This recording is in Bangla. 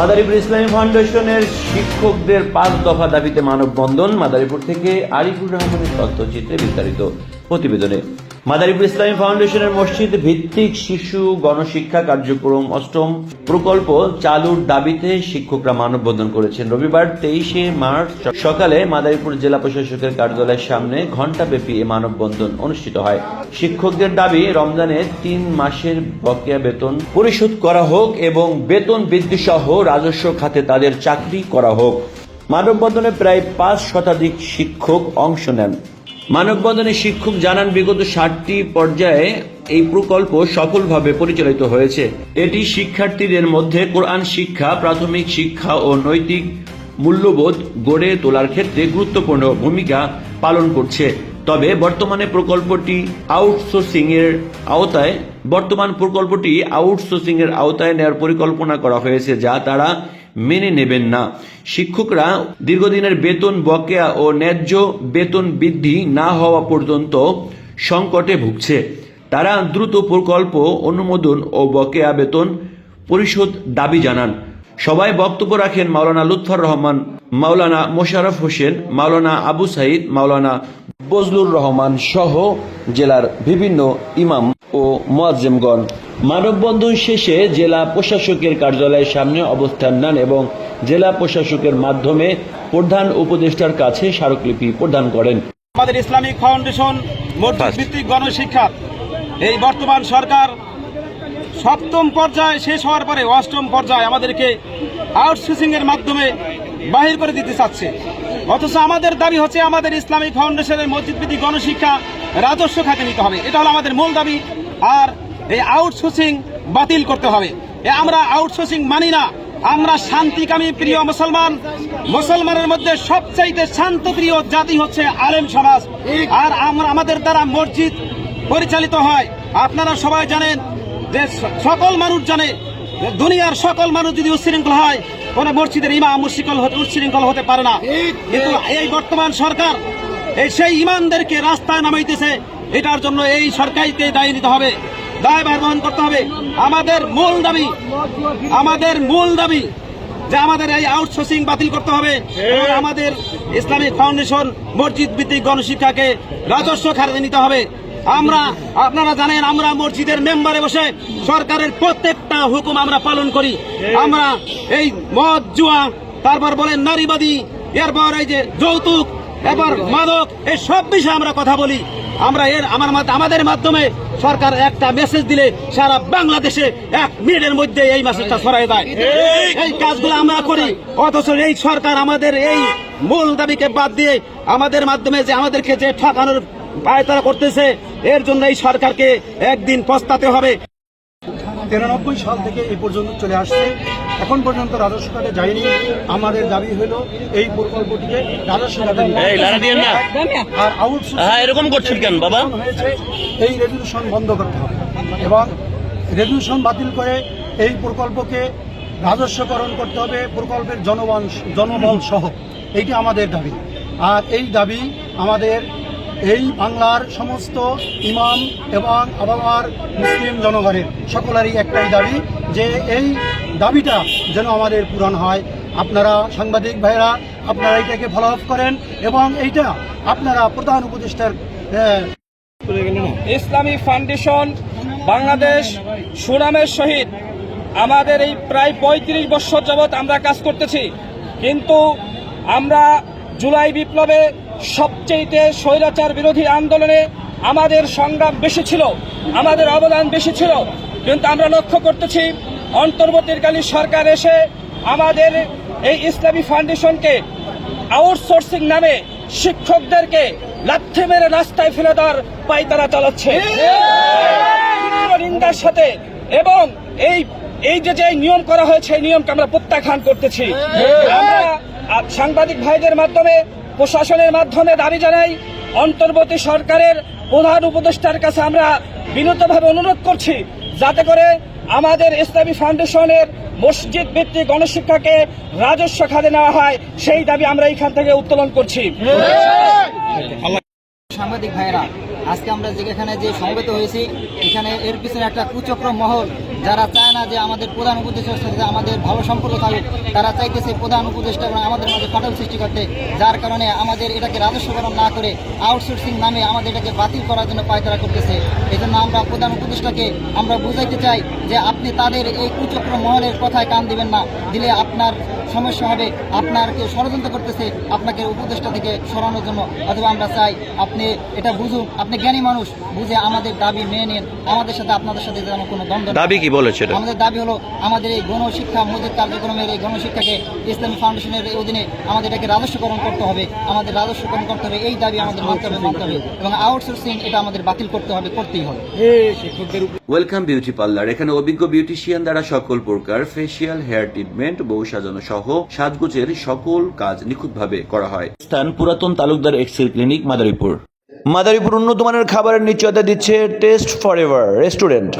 মাদারীপুর ইসলামী ফাউন্ডেশনের শিক্ষকদের পাঁচ দফা দাবিতে মানববন্ধন মাদারীপুর থেকে আরিফুর রহমানের তথ্যচিত্রে বিস্তারিত প্রতিবেদনে। মাদারীপুর ইসলামী ফাউন্ডেশনের মসজিদ ভিত্তিক শিশু গণশিক্ষা কার্যক্রম অষ্টম প্রকল্প চালুর দাবিতে শিক্ষকরা মানববন্ধন করেছেন। রবিবার তেইশে মার্চ সকালে মাদারীপুর জেলা প্রশাসকের কার্যালয়ের সামনে ঘণ্টাব্যাপী এ মানববন্ধন অনুষ্ঠিত হয়। শিক্ষকদের দাবি, রমজানে তিন মাসের বকেয়া বেতন পরিশোধ করা হোক এবং বেতন বৃদ্ধি সহ রাজস্ব খাতে তাদের চাকরি করা হোক। মানববন্ধনে প্রায় পাঁচ শতাধিক শিক্ষক অংশ নেন। মানববন্ধনে শিক্ষক জানান, বিগত ষাটটি পর্যায়ে এই প্রকল্প সফলভাবে পরিচালিত হয়েছে। এটি শিক্ষার্থীদের মধ্যে কোরআন শিক্ষা, প্রাথমিক শিক্ষা ও নৈতিক মূল্যবোধ গড়ে তোলার ক্ষেত্রে গুরুত্বপূর্ণ ভূমিকা পালন করছে। তবে বর্তমানে প্রকল্পটি আউটসোর্সিং এর আওতায়, বর্তমান প্রকল্পটি আউটসোর্সিং এর আওতায় নেওয়ার পরিকল্পনা করা হয়েছে, যা তারা মেনে নেবেন না। শিক্ষকরা দীর্ঘদিনের বেতন বকেয়া ও ন্যায্য বেতন বৃদ্ধি না হওয়া পর্যন্ত সংকটে ভুগছে। তারা দ্রুত প্রকল্প, অনুমোদন ও বকেয়া বেতন পরিশোধ দাবি জানান। সবাই বক্তব্য রাখেন মাওলানা লুৎফর রহমান, মাওলানা মোশাররফ হোসেন, মাওলানা আবু সাইদ মাওলানা বজলুর রহমান সহ জেলার বিভিন্ন ইমাম। ও মোয়াজ্জেমগণ। মানববন্ধন শেষে জেলা প্রশাসকের কার্যালয়ের সামনে অবস্থান নেন এবং জেলা প্রশাসকের মাধ্যমে প্রধান উপদেষ্টার কাছে স্মারকলিপি প্রদান করেন। আমাদের ইসলামিক ফাউন্ডেশন মসজিদ ভিত্তিক গণশিক্ষা এই বর্তমান সরকার সপ্তম পর্যায়ে শেষ হওয়ার পরে অষ্টম পর্যায়ে আমাদেরকে আউটসোর্সিং এর মাধ্যমে বাহির করে দিতে চাচ্ছে। অথচ আমাদের দাবি হচ্ছে আমাদের ইসলামিক ফাউন্ডেশনের মসজিদ ভিত্তিক গণশিক্ষা রাজস্ব খাতে নিতে হবে। এটা হলো আমাদের মূল দাবি। আর এই আউটসোর্সিং বাতিল করতে হবে। এ আমরা আউটসোর্সিং মানি না। আমরা শান্তিকামী প্রিয় মুসলমান। মুসলমানের মধ্যে সবচাইতে শান্তপ্রিয় জাতি হচ্ছে আলেম সমাজ। আর আমরা আমাদের দ্বারা মসজিদ পরিচালিত হয়। আপনারা সবাই জানেন যে সকল মানুষ জানে দুনিয়ার সকল মানুষ যদি উচ্ছৃঙ্খল হয় কোন মসজিদের ইমাম উচ্ছৃঙ্খল হতে উচ্ছৃঙ্খল হতে পারে না। কিন্তু এই বর্তমান সরকার এই সেই ইমানদেরকে রাস্তায় নামাইতেছে এটার জন্য এই সরকারকে দায়ী নিতে হবে, দায় বহন করতে হবে। আমাদের মূল দাবি, আমাদের মূল দাবি যে আমাদের এই আউটসোর্সিং বাতিল করতে হবে আমাদের ইসলামিক ফাউন্ডেশন মসজিদ ভিত্তিক গণশিক্ষাকে রাজস্ব খাতে নিতে হবে। আমরা, আপনারা জানেন, আমরা মসজিদের মেম্বারে বসে সরকারের প্রত্যেকটা হুকুম আমরা পালন করি। আমরা এই মদ, জুয়া, তারপর বলেন নারীবাদী, এরপর এই যে যৌতুক এবার মাদক, এই সব বিষয়ে আমরা কথা বলি। আমরা এর আমার আমাদের মাধ্যমে সরকার একটা মেসেজ দিলে সারা বাংলাদেশে এক মিনিটের মধ্যে এই মেসেজটা ছড়াই দেয় এই কাজগুলো আমরা করি অথচ এই সরকার আমাদের এই মূল দাবিকে বাদ দিয়ে আমাদের মাধ্যমে যে আমাদেরকে যে ঠকানোর পায়তারা করতেছে এর জন্য এই সরকারকে একদিন পস্তাতে হবে। তিরানব্বই সাল থেকে এই পর্যন্ত চলে আসছে। এখন পর্যন্ত রাজস্ব খাতে যায়নি। আমাদের দাবি হলো এই প্রকল্পটিকে রাজস্ব না। আর হ্যাঁ, এরকম করছেন কেন, বাবা? হয়েছে এই রেজুলেশন বন্ধ করতে হবে। এবং রেজুলেশন বাতিল করে এই প্রকল্পকে রাজস্বকরণ করতে হবে প্রকল্পের জনবল জনবল সহ। এইটি আমাদের দাবি। আর এই দাবি আমাদের এই বাংলার সমস্ত ইমাম এবং আবার মুসলিম জনগণের সকলেরই একটাই দাবি যে এই দাবিটা যেন আমাদের পূরণ হয়। আপনারা সাংবাদিক ভাইরা আপনারা এইটাকে ফলো আপ করেন এবং এইটা আপনারা প্রধান উপদেষ্টার আহ, ইসলামী ফাউন্ডেশন বাংলাদেশ সুনামের সহিত আমাদের এই প্রায় পঁয়ত্রিশ বছর যাবৎ আমরা কাজ করতেছি। কিন্তু আমরা জুলাই বিপ্লবে সবচেয়ে স্বৈরাচার বিরোধী আন্দোলনে আমাদের সংগ্রাম বেশি ছিল, আমাদের অবদান বেশি ছিল। কিন্তু আমরা লক্ষ্য করতেছি, অন্তর্বর্তীকালীন সরকার এসে আমাদের এই ইসলামী ফাউন্ডেশনকে আউটসোর্সিং নামে শিক্ষকদেরকে লাথি মেরে রাস্তায় ফেলে দেওয়ার পায়তারা চালাচ্ছে। নিন্দার সাথে এবং এই এই যে যে নিয়ম করা হয়েছে, এই নিয়মকে আমরা প্রত্যাখ্যান করতেছি। আমরা সাংবাদিক ভাইদের মাধ্যমে প্রশাসনের মাধ্যমে দাবি জানাই, অন্তর্বর্তী সরকারের প্রধান উপদেষ্টার কাছে আমরা বিনীতভাবে অনুরোধ করছি, যাতে করে আমাদের ইসলামী ফাউন্ডেশনের মসজিদ ভিত্তিক গণশিক্ষাকে রাজস্ব খাতে নেওয়া হয়, সেই দাবি আমরা এখান থেকে উত্তোলন করছি। সাংবাদিক ভাইয়েরা আজকে আমরা যেখানে যে সমবেত হয়েছি, এখানে এর পিছনে একটা কুচক্র মহল। যারা চায় না যে আমাদের প্রধান উপদেষ্টার সাথে আমাদের ভালো সম্পর্ক থাকুক, তারা চাইতেছে প্রধান উপদেষ্টা এবং আমাদের মাঝে ফাটল সৃষ্টি করতে, যার কারণে আমাদের এটাকে রাজস্বকরণ না করে আউটসোর্সিং নামে আমাদের এটাকে বাতিল করার জন্য পায়তারা করতেছে। এই জন্য আমরা প্রধান উপদেষ্টাকে আমরা বুঝাইতে চাই যে আপনি তাদের এই কুচক্র মহলের কথায় কান দিবেন না। দিলে আপনার সমস্যা হবে আপনার কেউ ষড়যন্ত্র করতেছে, আপনাকে উপদেষ্টা থেকে সরানোর জন্য। অথবা আমরা চাই আপনি এটা বুঝুন আপনি জ্ঞানী মানুষ বুঝে আমাদের দাবি মেনে নিন। আমাদের সাথে আপনাদের সাথে যেন কোনো দ্বন্দ্ব দাবি কি। বলেছে আমাদের দাবি হলো আমাদের এই গণশিক্ষা মজুদ কার্যক্রমের এই গণশিক্ষাকে ইসলামী ফাউন্ডেশনের অধীনে আমাদের এটাকে রাজস্বকরণ করতে হবে। আমাদের রাজস্বকরণ করতে হবে এই দাবি আমাদের মানতে হবে মানতে হবে। এবং আউটসোর্সিং এটা আমাদের বাতিল করতে হবে করতেই হবে। ওয়েলকাম বিউটি পার্লার এখানে অভিজ্ঞ বিউটিশিয়ান দ্বারা সকল প্রকার ফেসিয়াল হেয়ার ট্রিটমেন্ট বউ সাজানো সহ সাজগোজের সকল কাজ নিখুঁতভাবে করা হয়। স্থান পুরাতন তালুকদার এক্সেল ক্লিনিক মাদারীপুর। মাদারীপুর উন্নত মানের খাবারের নিশ্চয়তা দিচ্ছে টেস্ট ফর এভার রেস্টুরেন্ট